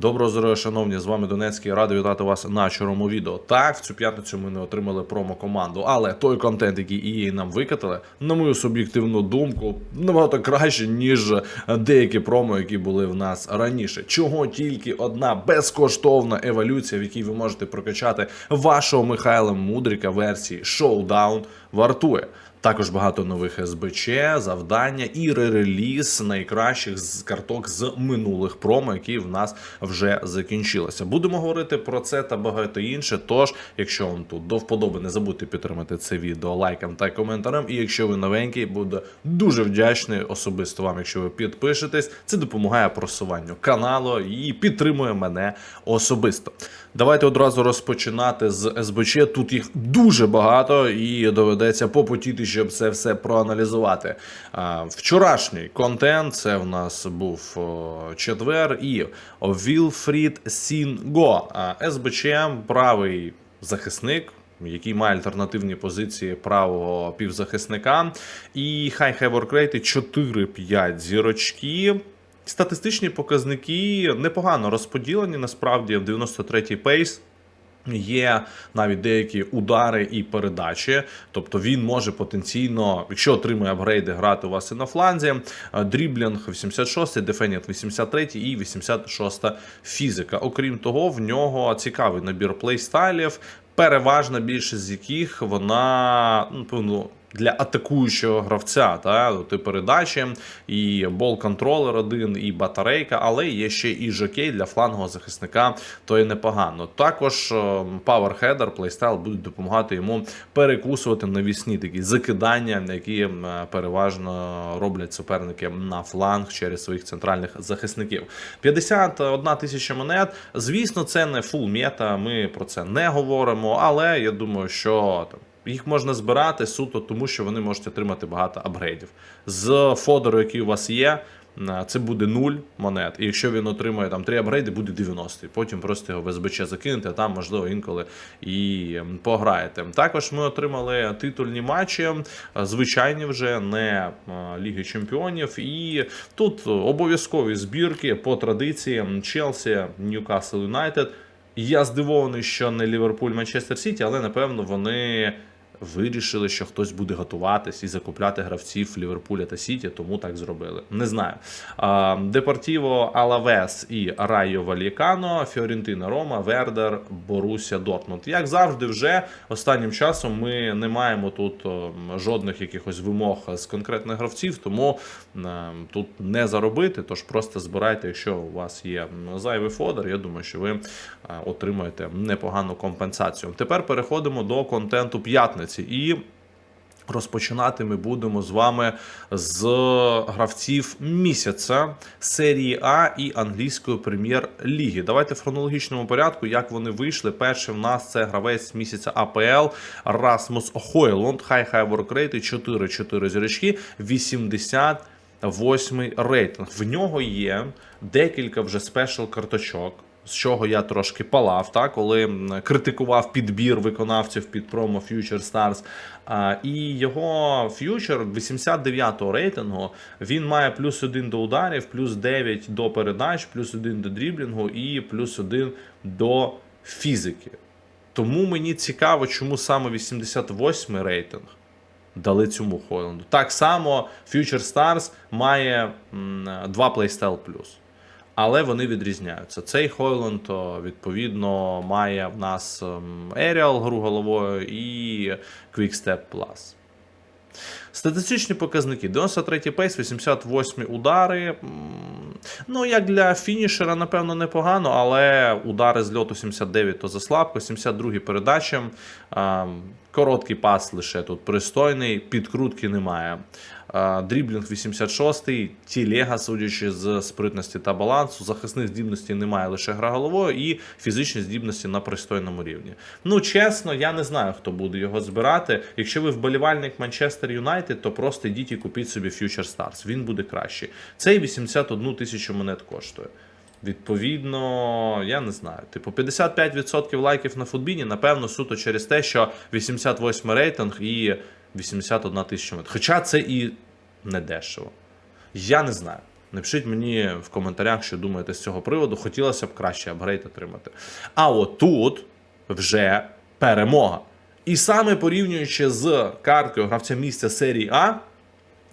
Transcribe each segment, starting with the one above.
Доброго здоров'я, шановні, з вами Донецький. Радий вітати вас на чорному відео. Так, в цю п'ятницю ми не отримали промо-команду, але той контент, який EA нам викатили, на мою суб'єктивну думку, набагато краще, ніж деякі промо, які були в нас раніше. Чого тільки одна безкоштовна еволюція, в якій ви можете прокачати вашого Михайла Мудрика версії Showdown, вартує. Також багато нових СБЧ, завдання і ререліз найкращих з карток з минулих промо, які в нас вже закінчилися. Будемо говорити про це та багато інше. Тож, якщо вам тут до вподоби, не забудьте підтримати це відео лайком та коментарем. І якщо ви новенький, буду дуже вдячний особисто вам, якщо ви підпишетесь. Це допомагає просуванню каналу і підтримує мене особисто. Давайте одразу розпочинати з СБЧ. Тут їх дуже багато, і доведеться попотіти, щоб це все проаналізувати. Вчорашній контент це в нас був четвер і Вілфрід Сінго. СБЧ правий захисник. Який має альтернативні позиції правого півзахисника, і хай хеворкрейти 4-5 зірочки. Статистичні показники непогано розподілені. Насправді в 93-й пейс. Є навіть деякі удари і передачі, тобто він може потенційно, якщо отримує апгрейди, грати у вас і на фланзі. Е, Дріблінг 86, Дефеніт 83 і 86 фізика. Окрім того, в нього цікавий набір плейстайлів, переважна більшість з яких вона ну. Для атакуючого гравця, та ти передачі, і бол-контролер один, і батарейка, але є ще і жокей для флангового захисника, то і непогано. Також паверхедер, плейстайл будуть допомагати йому перекусувати навісні такі закидання, які переважно роблять суперники на фланг через своїх центральних захисників. 51 тисяча монет. Звісно, це не фул мета. Ми про це не говоримо, але я думаю, що там. Їх можна збирати суто, тому що вони можуть отримати багато апгрейдів. З фодеру, який у вас є, е, це буде 0 монет. І якщо він отримує там 3 апгрейди, буде 90. Потім просто його в СБЧ закинете, а там, можливо, інколи і пограєте. Також ми отримали титульні матчі, е, звичайні вже не е, Ліги Чемпіонів. І тут обов'язкові збірки по традиції Челсі, Ньюкасл Юнайтед. Я здивований, що не Ліверпуль Манчестер Сіті, але напевно вони вирішили, що хтось буде готуватись і закупляти гравців Ліверпуля та Сіті, тому так зробили. Не знаю. Депортіво Алавес і Райо Валікано, Фіорентина Рома, Вердер, Боруся Дортмунд. Як завжди, вже останнім часом ми не маємо тут жодних якихось вимог з конкретних гравців, тому е, тут не заробити. Тож просто збирайте, якщо у вас є зайвий фодер. Я думаю, що ви е, отримаєте непогану компенсацію. Тепер переходимо до контенту п'ятниці і. Розпочинати ми будемо з вами з гравців місяця серії А і англійської прем'єр-ліги. Давайте в хронологічному порядку, як вони вийшли. Перший в нас це гравець місяця АПЛ Расмус Хойлонд. Хай хай воркрейти 4-4 зірочки, 88 рейтинг. В нього є декілька вже спешл карточок з чого я трошки палав, та, коли критикував підбір виконавців під промо Future Stars. І його ф'ючер 89-го рейтингу він має плюс 1 до ударів, плюс 9 до передач, плюс 1 до дріблінгу і плюс 1 до фізики. Тому мені цікаво, чому саме 88-й рейтинг дали цьому Хойленду. Так само Future Stars має м, два плейстайл плюс але вони відрізняються. Цей Хойленд, відповідно, має в нас ем, Aerial гру головою і Quickstep Plus. Статистичні показники: 93 пейс, 88 удари. Ну, як для фінішера, напевно, непогано, але удари з льоту 79 то заслабко, 72 передачі. Ем, Короткий пас лише тут пристойний, підкрутки немає. Дріблінг 86-й, тілега, судячи з спритності та балансу, захисних здібностей немає лише гра головою і фізичні здібності на пристойному рівні. Ну, чесно, я не знаю, хто буде його збирати. Якщо ви вболівальник Манчестер Юнайтед, то просто йдіть і купіть собі Future Stars. Він буде кращий. Цей 81 тисячу монет коштує. Відповідно, я не знаю. Типу, 55% лайків на футбіні, напевно, суто через те, що 88 рейтинг і 81 тисяча монет. Хоча це і не дешево. Я не знаю. Напишіть мені в коментарях, що думаєте з цього приводу. Хотілося б краще апгрейд отримати. А от тут вже перемога. І саме порівнюючи з карткою гравця місця серії А,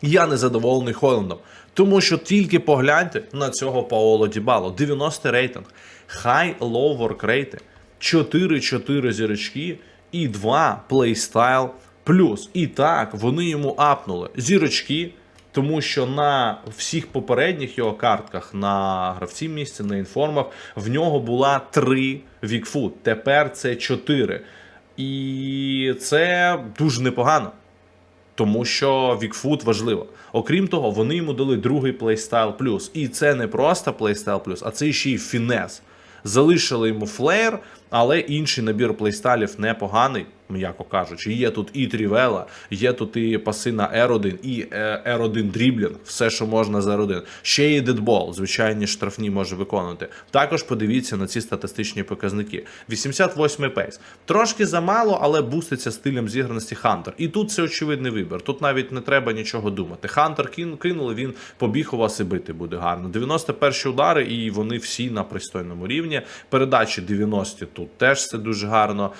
я не задоволений Хойлендом. Тому що тільки погляньте на цього Паоло Дібало. 90 рейтинг, хай-лоу воркрейти, 4-4 зірочки і 2 плейстайл плюс. І так, вони йому апнули зірочки, тому що на всіх попередніх його картках на гравці місця, на інформах, в нього була 3 вікфут. Тепер це 4. І це дуже непогано. Тому що Вікфут важливо. Окрім того, вони йому дали другий плейстайл плюс. І це не просто плейстайл плюс, а це ще й фінес. Залишили йому флеєр, але інший набір плейстайлів непоганий, м'яко кажучи. Є тут і Трівела, є тут і паси на R1, і е, R1 дріблінг, все, що можна за R1. Ще є дедбол, звичайні штрафні може виконувати. Також подивіться на ці статистичні показники. 88-й пейс. Трошки замало, але буститься стилем зіграності Хантер. І тут це очевидний вибір. Тут навіть не треба нічого думати. Хантер кинули, він побіг у вас і бити буде гарно. 91 удари, і вони всі на пристойному рівні. Передачі 90 тут теж це дуже гарно,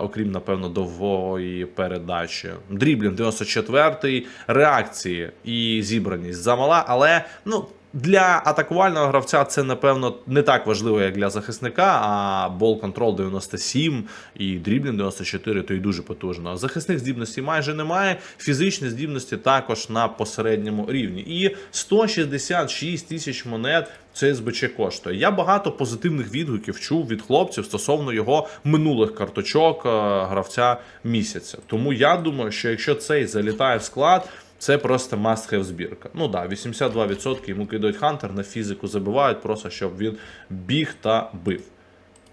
окрім, напевно, довгої передачі. Дріблін 94-й, реакції і зібраність замала, але ну. Для атакувального гравця це, напевно, не так важливо, як для захисника, а бол контрол 97 і дріблінг 94, то й дуже потужно. Захисних здібностей майже немає, фізичні здібності також на посередньому рівні. І 166 тисяч монет це СБЧ коштує. Я багато позитивних відгуків чув від хлопців стосовно його минулих карточок е, гравця місяця. Тому я думаю, що якщо цей залітає в склад. Це просто must have збірка. Ну да, 82% йому кидають Хантер, на фізику забивають, просто щоб він біг та бив.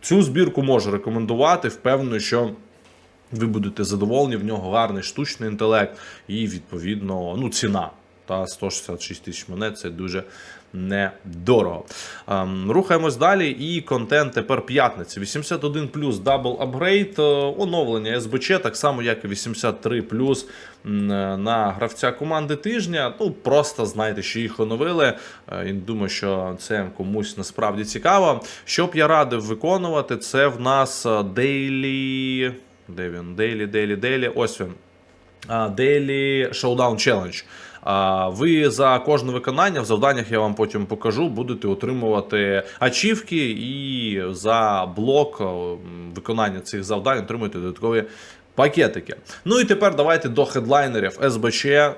Цю збірку можу рекомендувати. Впевнений, що ви будете задоволені, в нього гарний штучний інтелект і, відповідно, ну, ціна. Та 166 тисяч монет це дуже недорого. Ем, рухаємось далі. І контент тепер п'ятниці. 81 плюс дабл апгрейд, е, оновлення СБЧ, так само, як і 83 плюс на гравця команди тижня. Ну, просто знайте, що їх оновили. Е, І думаю, що це комусь насправді цікаво. Що б я радив виконувати, це в нас е, Daily. Де він? Daily, Daily, Daily. Ось він. Daily Showdown Challenge. Ви за кожне виконання в завданнях я вам потім покажу, будете отримувати ачівки, і за блок виконання цих завдань отримуєте додаткові пакетики. Ну і тепер давайте до хедлайнерів СБЧ е,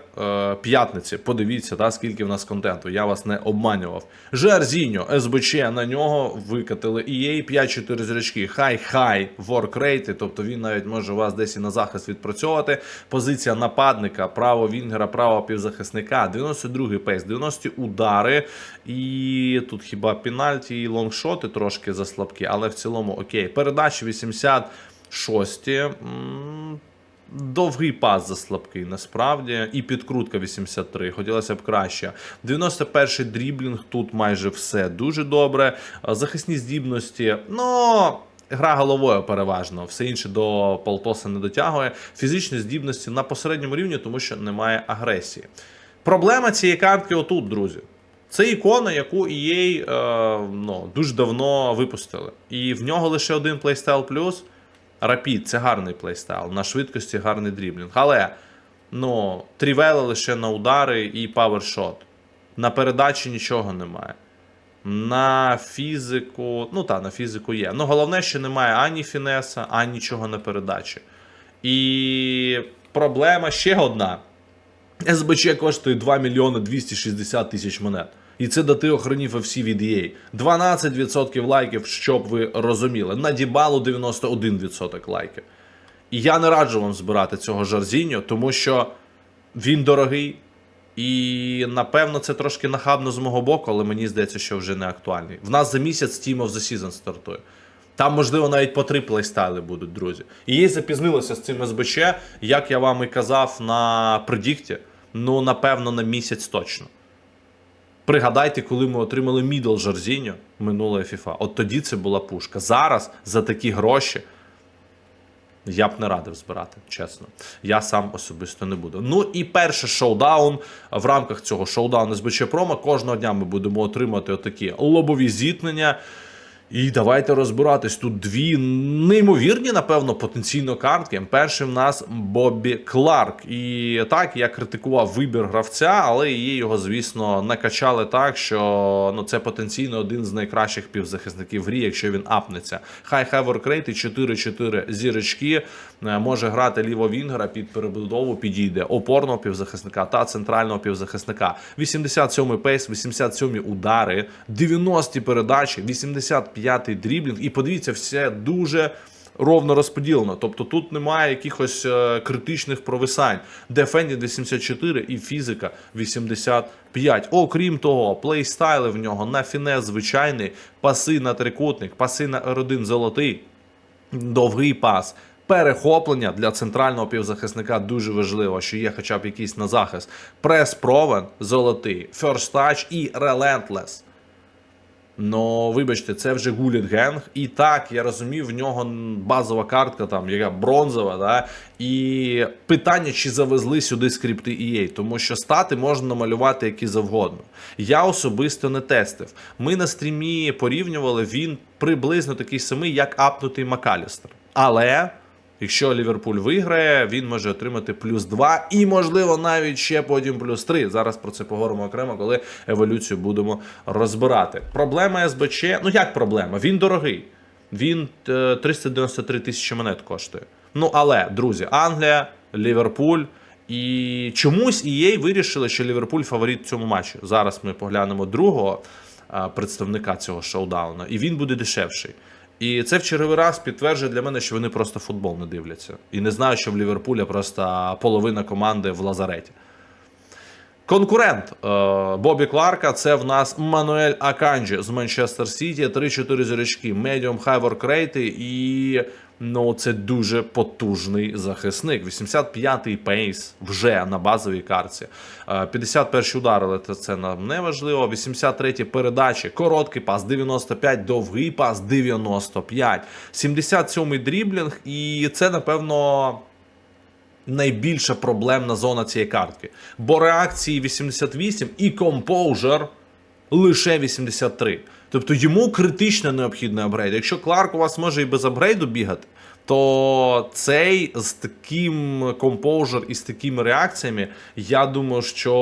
п'ятниці. Подивіться, да, скільки в нас контенту. Я вас не обманював. Жерзіньо, СБЧ на нього викатили EA 5-4 зрячки. Хай-хай воркрейти, тобто він навіть може вас десь і на захист відпрацьовувати. Позиція нападника, право Вінгера, право півзахисника, 92-й пейс, 90 удари. І тут хіба пенальті і лонгшоти трошки заслабкі, але в цілому окей. Передачі 80. Шості. Довгий пас заслабкий, насправді, і підкрутка 83. Хотілося б краще. 91-й дріблінг, тут майже все дуже добре. Захисні здібності, ну. Гра головою переважно, все інше до полтоса не дотягує. Фізичні здібності на посередньому рівні, тому що немає агресії. Проблема цієї картки отут, друзі. Це ікона, яку EA е, ну, дуже давно випустили. І в нього лише один плейстайл плюс. Рапід це гарний плейстайл, на швидкості гарний дріблінг. Але ну, трівела лише на удари і павершот. На передачі нічого немає. На фізику, ну так, на фізику є. Ну, головне, що немає ані фінеса, ані нічого на передачі. І проблема ще одна. СБЧ коштує 2 мільйони 260 тисяч монет. І це дати охранів FC від EA. 12% лайків, щоб ви розуміли. На Дібалу 91% лайків. І я не раджу вам збирати цього Жарзіньо, тому що він дорогий. І напевно це трошки нахабно з мого боку, але мені здається, що вже не актуальний. В нас за місяць Team of the Season стартує. Там, можливо, навіть по три плейстайли будуть, друзі. І їй запізнилося з цим СБЧ, як я вам і казав на предікті. Ну, напевно, на місяць точно. Пригадайте, коли ми отримали мідл Жорзіньо минулої FIFA. От тоді це була пушка. Зараз за такі гроші. Я б не радив збирати, чесно. Я сам особисто не буду. Ну і перший шоудаун в рамках цього шоудауну з Промо. Кожного дня ми будемо отримати отакі лобові зіткнення. І давайте розбиратись. Тут дві неймовірні, напевно, потенційно картки. Перший в нас Бобі Кларк. І так, я критикував вибір гравця, але її його, звісно, накачали так, що ну, це потенційно один з найкращих півзахисників грі, якщо він апнеться. Хай хай воркрейти 4-4 зірочки. Е, Може грати ліво Вінгера під перебудову, підійде опорного півзахисника та центрального півзахисника. 87-й пейс, 87-й удари, 90-ті передачі, 85-й дріблінг. І подивіться, все дуже. Ровно розподілено, тобто тут немає якихось е, критичних провисань. Дефенді 84 і фізика 85. Окрім того, плейстайли в нього на фінес звичайний, паси на трикутник, паси на R1 золотий, довгий пас. Перехоплення для центрального півзахисника дуже важливо, що є хоча б якийсь на захист. Прес провен золотий, first touch і relentless. Ну, вибачте, це вже гуліт генг. І так, я розумію, в нього базова картка, там, яка бронзова, да? і питання, чи завезли сюди скрипти EA, тому що стати можна намалювати які завгодно. Я особисто не тестив. Ми на стрімі порівнювали, він приблизно такий самий, як апнутий Макалістер. Але. Якщо Ліверпуль виграє, він може отримати плюс 2 і, можливо, навіть ще потім плюс 3. Зараз про це поговоримо окремо, коли еволюцію будемо розбирати. Проблема СБЧ, ну як проблема? Він дорогий. Він е, 393 тисячі монет коштує. Ну але, друзі, Англія, Ліверпуль. І чомусь EA вирішили, що Ліверпуль фаворит в цьому матчі. Зараз ми поглянемо другого представника цього шоудауна, і він буде дешевший. І це в черговий раз підтверджує для мене, що вони просто футбол не дивляться. І не знаю, що в Ліверпуля просто половина команди в лазареті. Конкурент е, Бобі Кларка це в нас Мануель Аканджі з Манчестер Сіті. 3-4 зірочки, медіум хайворк рейти і. Ну, це дуже потужний захисник. 85-й пейс вже на базовій карті. 51-й удар, але це нам не важливо. 83-й передачі, короткий пас 95, довгий пас 95. 77-й дріблінг, і це, напевно, найбільша проблемна зона цієї картки. Бо реакції 88 і компоужер лише 83. Тобто йому критично необхідний апгрейд. Якщо Кларк у вас може і без апгрейду бігати, то цей з таким компоужер і з такими реакціями, я думаю, що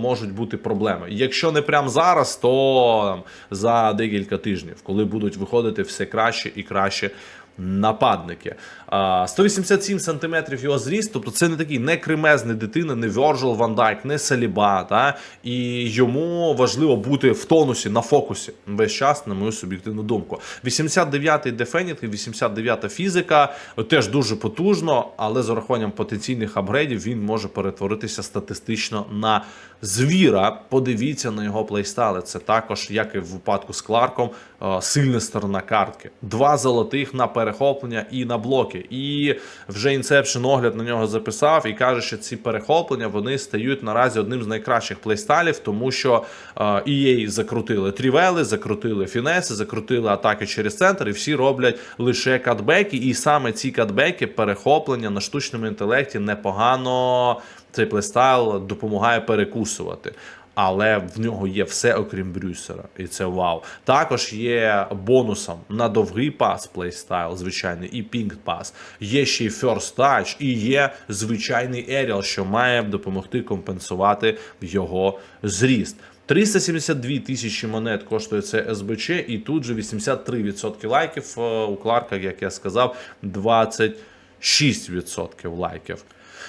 можуть бути проблеми. Якщо не прямо зараз, то за декілька тижнів, коли будуть виходити все краще і краще нападники. А, 187 сантиметрів його зріст, тобто це не такий не кремезний дитина, не Вьорджил Ван Дайк, не Саліба. Та? І йому важливо бути в тонусі, на фокусі весь час, на мою суб'єктивну думку. 89-й дефенінг і 89-та фізика теж дуже потужно, але з урахуванням потенційних апгрейдів він може перетворитися статистично на звіра. Подивіться на його плейстайли. Це також, як і в випадку з Кларком, е, сильна сторона картки. Два золотих на перехоплення і на блоки. І вже Inception огляд на нього записав і каже, що ці перехоплення вони стають наразі одним з найкращих плейстайлів, тому що е, EA закрутили трівели, закрутили фінеси, закрутили атаки через центр, і всі роблять лише катбеки. І саме ці катбеки, перехоплення на штучному інтелекті непогано цей плейстайл допомагає перекусувати. Але в нього є все окрім Брюсера, і це вау. Також є бонусом на довгий пас плейстайл, звичайний, і пінг пас. Є ще й first touch, і є звичайний Еріал, що має допомогти компенсувати його зріст. 372 тисячі монет коштує це СБЧ, і тут же 83% лайків е, у Кларка, як я сказав, 26% лайків.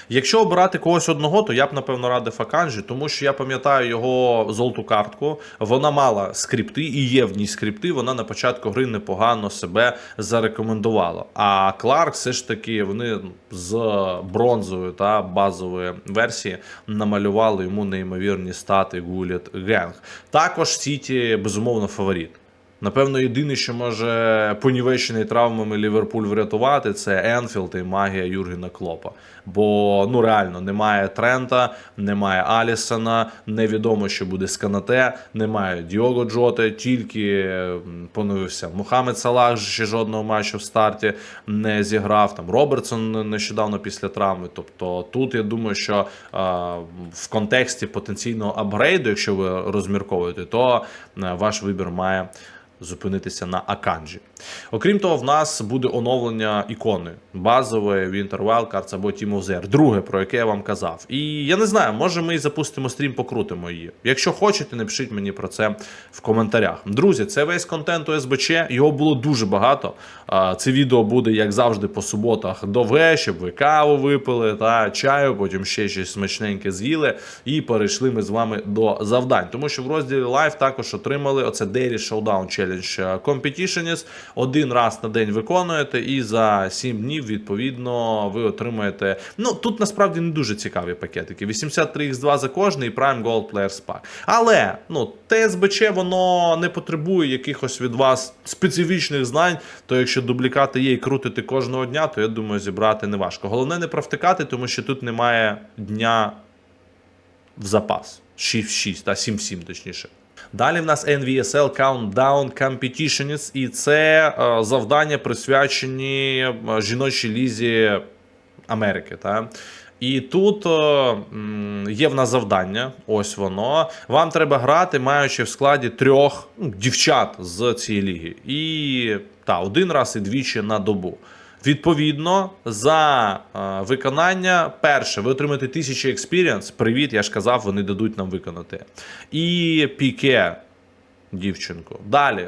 Якщо обирати когось одного, то я б напевно радив Аканжі, тому що я пам'ятаю його золоту картку. Вона мала скрипти і є в ній скрипти. Вона на початку гри непогано себе зарекомендувала. А Кларк все ж таки вони з бронзової та базової версії намалювали йому неймовірні стати Гуліт Генг. Також Сіті безумовно фаворит. Напевно, єдине, що може понівечений травмами Ліверпуль врятувати, це Енфілд і магія Юргена Клопа. Бо ну реально немає Трента, немає Алісона, невідомо, що буде з Канате, немає Діого Джоти, тільки поновився Мухаммед Салах ще жодного матчу в старті не зіграв. Там Робертсон нещодавно після травми. Тобто тут я думаю, що а, в контексті потенційного апгрейду, якщо ви розмірковуєте, то е, ваш вибір має зупинитися на Аканджі. Окрім того, в нас буде оновлення ікони базової Winter Wildcards або Team of the Друге, про яке я вам казав. І я не знаю, може ми і запустимо стрім, покрутимо її. Якщо хочете, напишіть мені про це в коментарях. Друзі, це весь контент ОСБЧ. Його було дуже багато. Це відео буде, як завжди, по суботах довге, щоб ви каву випили та чаю, потім ще щось смачненьке з'їли. І перейшли ми з вами до завдань. Тому що в розділі Live також отримали оце Daily Showdown Challenge Competitions. Один раз на день виконуєте, і за 7 днів, відповідно, ви отримаєте. Ну тут насправді не дуже цікаві пакетики. 83x2 за кожний і Prime Gold Players Pack. Але ну, ТСБЧ воно не потребує якихось від вас специфічних знань. То якщо дублікати є і крутити кожного дня, то я думаю, зібрати не важко. Головне не провтикати, тому що тут немає дня в запас. 6-6, та 7-7 точніше. Далі в нас NVSL Countdown Competitions, і це е, завдання присвячені е, жіночій лізі Америки. Та? І тут е, є в нас завдання, ось воно. Вам треба грати, маючи в складі трьох ну, дівчат з цієї ліги. І та, один раз і двічі на добу. Відповідно, за е, виконання, перше, ви отримаєте 1000 експірієнс. Привіт, я ж казав, вони дадуть нам виконати. І піке дівчинку. Далі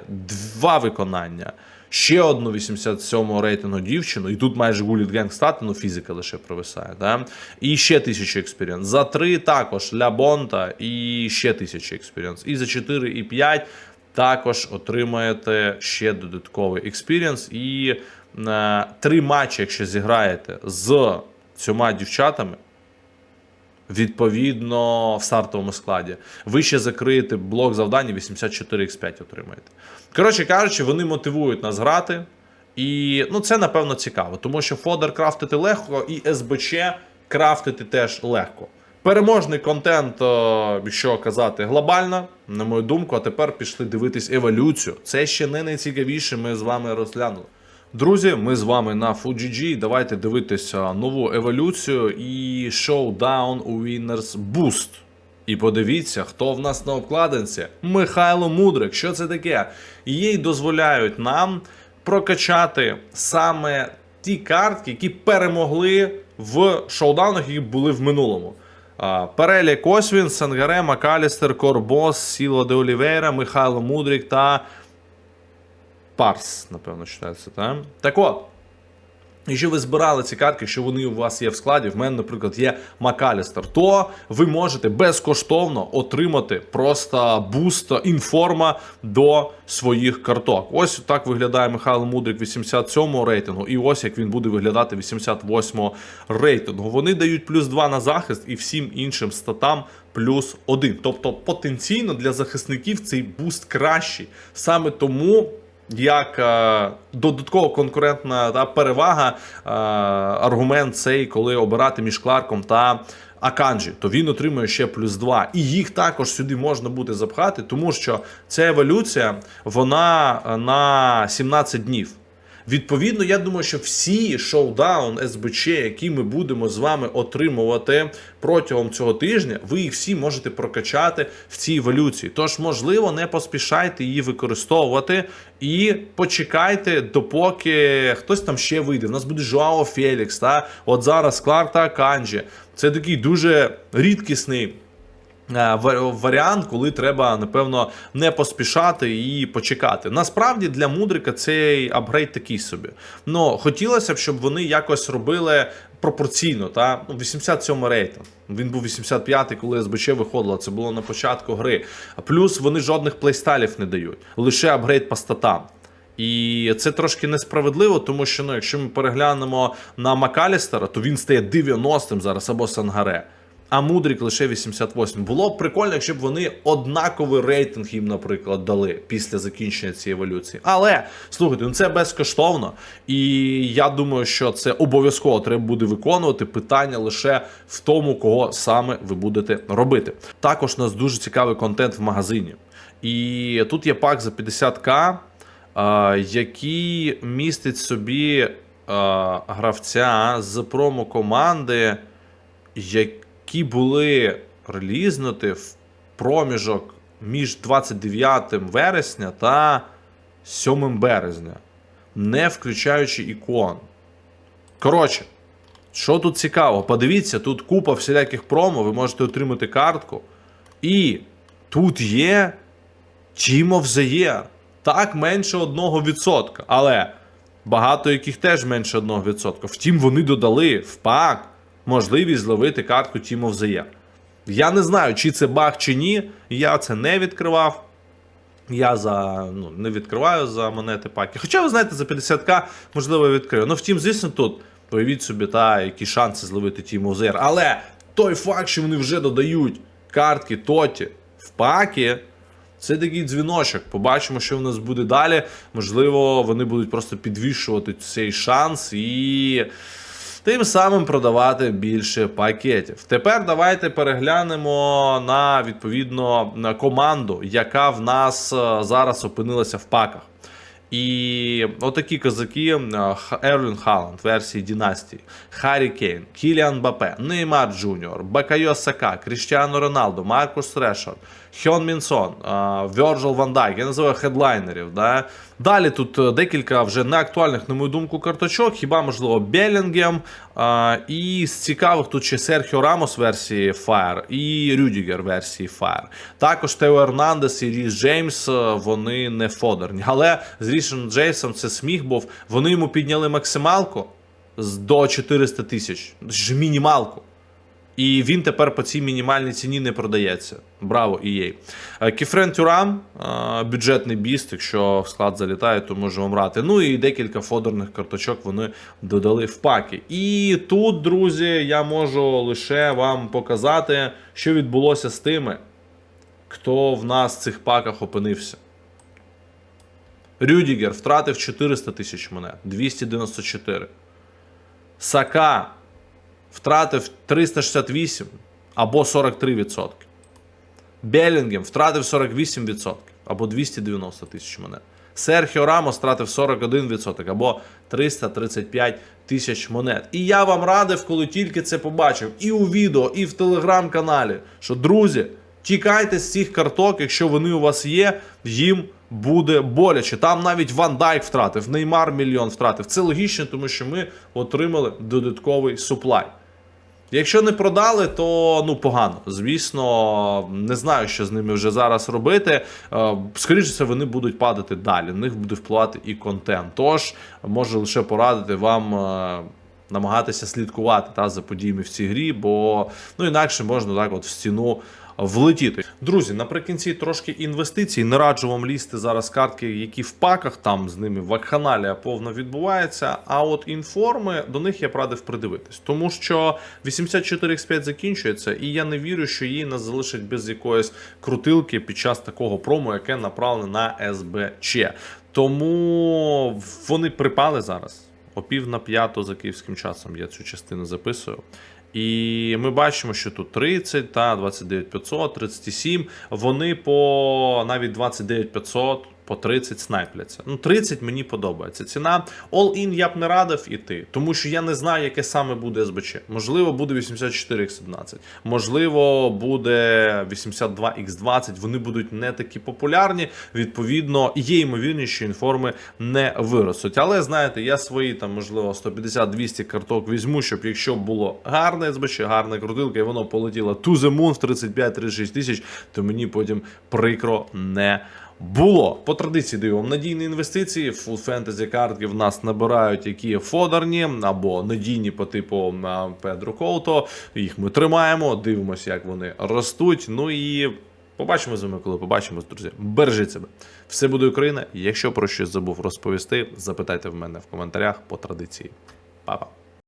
два виконання. Ще одну 87 рейтингу дівчину, і тут майже гуліт генг стати, ну фізика лише провисає. Да? І ще 1000 експірієнс. За 3 також Ля Бонта і ще 1000 експірієнс. І за 4 і 5 також отримаєте ще додатковий експірієнс. І е, три матчі, якщо зіграєте з цьома дівчатами, відповідно в стартовому складі. Ви ще закриєте блок завдань 84x5 отримаєте. Коротше кажучи, вони мотивують нас грати. І ну, це напевно цікаво, тому що фодер крафтити легко, і СБЧ крафтити теж легко. Переможний контент, якщо казати глобально, на мою думку, а тепер пішли дивитись еволюцію. Це ще не найцікавіше, ми з вами розглянули. Друзі, ми з вами на FUGG. Давайте дивитися нову еволюцію і Showdown Winners Boost. І подивіться, хто в нас на обкладинці. Михайло Мудрик. Що це таке? Їй дозволяють нам прокачати саме ті картки, які перемогли в шоудаунах, які були в минулому. Перелік Освін, Сангаре, Макалістер, Корбос, Сіло де Олівейра, Михайло Мудрик та Парс, напевно, читається, так? Так от. Якщо ви збирали ці картки, що вони у вас є в складі, в мене, наприклад, є Макалістер, то ви можете безкоштовно отримати просто буст інформа до своїх карток. Ось так виглядає Михайло Мудрик 87-го рейтингу, і ось як він буде виглядати 88-го рейтингу. Вони дають плюс 2 на захист і всім іншим статам плюс 1. Тобто потенційно для захисників цей буст кращий. Саме тому як е, додаткова конкурентна та перевага, е, аргумент цей, коли обирати між Кларком та Аканджі, то він отримує ще плюс 2. І їх також сюди можна буде запхати, тому що ця еволюція вона е, на 17 днів. Відповідно, я думаю, що всі шоудаун СБЧ, які ми будемо з вами отримувати протягом цього тижня, ви їх всі можете прокачати в цій еволюції. Тож, можливо, не поспішайте її використовувати і почекайте, допоки хтось там ще вийде. У нас буде Жуао Фелікс, та от зараз Кларк та Канджі. Це такий дуже рідкісний. Е, варіант, коли треба, напевно, не поспішати і почекати. Насправді для Мудрика цей апгрейд такий собі. Ну, хотілося б, щоб вони якось робили пропорційно. Та? Ну, 87 рейтинг. Він був 85-й, коли СБЧ виходило. Це було на початку гри. Плюс вони жодних плейстайлів не дають, лише апгрейд по статам. І це трошки несправедливо, тому що ну, якщо ми переглянемо на Макалістера, то він стає 90-м зараз або Сангаре. А Мудрік лише 88. Було б прикольно, якщо б вони однаковий рейтинг їм, наприклад, дали після закінчення цієї еволюції. Але слухайте, ну це безкоштовно, і я думаю, що це обов'язково треба буде виконувати. Питання лише в тому, кого саме ви будете робити. Також у нас дуже цікавий контент в магазині. І тут є пак за 50к, а, який містить собі гравця з промо-команди, які були релізнуті в проміжок між 29 вересня та 7 березня, не включаючи ікон. Коротше, що тут цікаво? Подивіться, тут купа всіляких промо, ви можете отримати картку. І тут є Team of the Year. Так, менше 1%. Але багато яких теж менше 1%. Втім, вони додали в пак можливість зловити картку Team of. Я не знаю, чи це баг, чи ні. Я це не відкривав. Я за ну, не відкриваю за монети паки. Хоча, ви знаєте, за 50к можливо відкрию. Ну, втім, звісно, тут уявіть собі, та, які шанси зловити Team of. Але той факт, що вони вже додають картки Тоті в паки. Це такий дзвіночок. Побачимо, що в нас буде далі. Можливо, вони будуть просто підвішувати цей шанс і тим самим продавати більше пакетів. Тепер давайте переглянемо на відповідно на команду, яка в нас е, зараз опинилася в паках. І отакі козаки: е, Ерлін Халанд версії Дінастії, Харі Кейн, Кіліан Бапе, Неймар Джуніор, Бакайо Сака, Кріштіано Роналдо, Маркус Решард, Хьон Мінсон, Вьорджил Ван Дайк. Я називаю хедлайнерів. Да? Далі тут е, декілька вже неактуальних, на мою думку, карточок. Хіба можливо Белінгем. І з цікавих тут ще Серхіо Рамос версії Fire і Рюдігер версії Fire. Також Тео Ернандес і Ріс Джеймс е, вони не фодерні. Але з Рішем Джейсом це сміх був. Вони йому підняли максималку до 400 тисяч. Мінімалку. І він тепер по цій мінімальній ціні не продається. Браво, EA. Е, Кіфрен Тюрам, е, бюджетний біст, якщо в склад залітає, то може умрати. Ну і декілька фодерних карточок вони додали в паки. І тут, друзі, я можу лише вам показати, що відбулося з тими, хто в нас в цих паках опинився. Рюдігер втратив 400 тисяч монет, 294. Сака втратив 368 або 43%. Белінгем втратив 48% або 290 тисяч монет. Серхіо Рамос втратив 41% або 335 тисяч монет. І я вам радив, коли тільки це побачив, і у відео, і в телеграм-каналі, що друзі, тікайте з цих карток, якщо вони у вас є, їм буде боляче. Там навіть Ван Дайк втратив, Неймар мільйон втратив. Це логічно, тому що ми отримали додатковий суплай. Якщо не продали, то ну погано. Звісно, не знаю, що з ними вже зараз робити. Е, Скоріше все, вони будуть падати далі. На них буде впливати і контент. Тож можу лише порадити вам. е, Намагатися слідкувати та за подіями в цій грі, бо ну інакше можна так, от в стіну влетіти. Друзі, наприкінці трошки інвестицій. Не раджу вам лізти зараз картки, які в паках там з ними вакханалія повно відбувається. А от інформи до них я б радив придивитись, тому що 84x5 закінчується, і я не вірю, що її нас залишать без якоїсь крутилки під час такого промо, яке направлене на СБЧ. Тому вони припали зараз. О пів на п'яту за київським часом я цю частину записую. І ми бачимо, що тут 30 та 29500, 37. Вони по навіть 29500 по 30 снайпляться. Ну, 30 мені подобається. Ціна all-in я б не радив іти, тому що я не знаю, яке саме буде СБЧ. Можливо, буде 84x11, можливо, буде 82x20. Вони будуть не такі популярні. Відповідно, є ймовірність, що інформи не виростуть. Але знаєте, я свої там, можливо, 150-200 карток візьму, щоб якщо було гарне СБЧ, гарна крутилка, і воно полетіло to the moon в 35-36 тисяч, то мені потім прикро не було. По традиції даю надійні інвестиції. Full фентезі картки в нас набирають, які фодерні або надійні по типу Педро Коуто. Їх ми тримаємо, дивимося, як вони ростуть. Ну і побачимо з вами, коли побачимось, друзі. Бережіть себе. Все буде Україна. Якщо про щось забув розповісти, запитайте в мене в коментарях по традиції. Па-па.